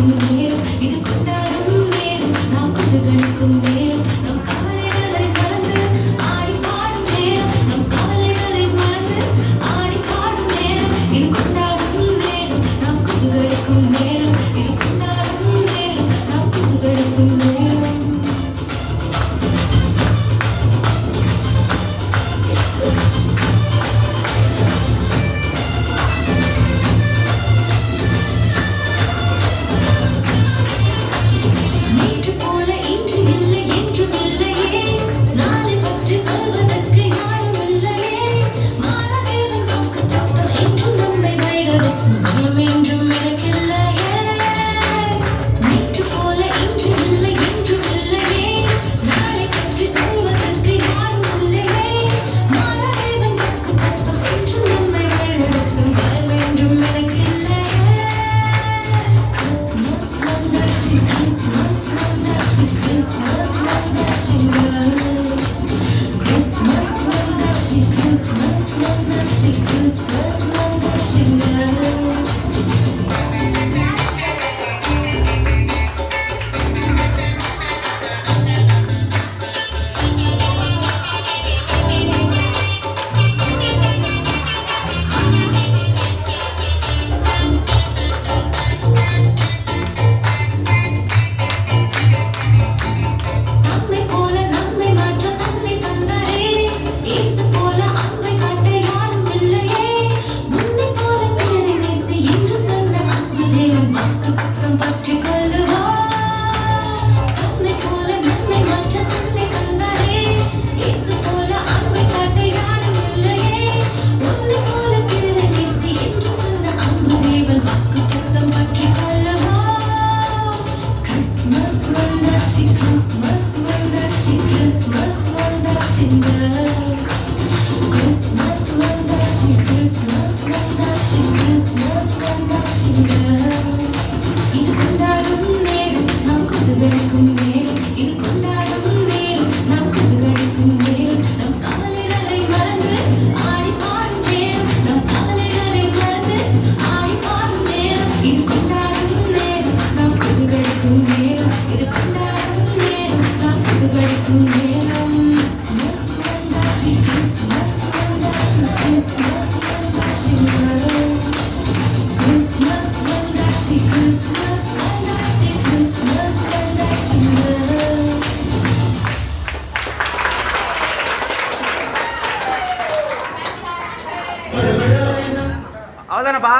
நேரம் இது கொண்டாடும் நேரம் நாம் கொண்டு கணக்கும் நேரம் Thank you. Christmas, when the ching Christmas, when the ching Christmas, when the ching அவ்வளோதானப்பா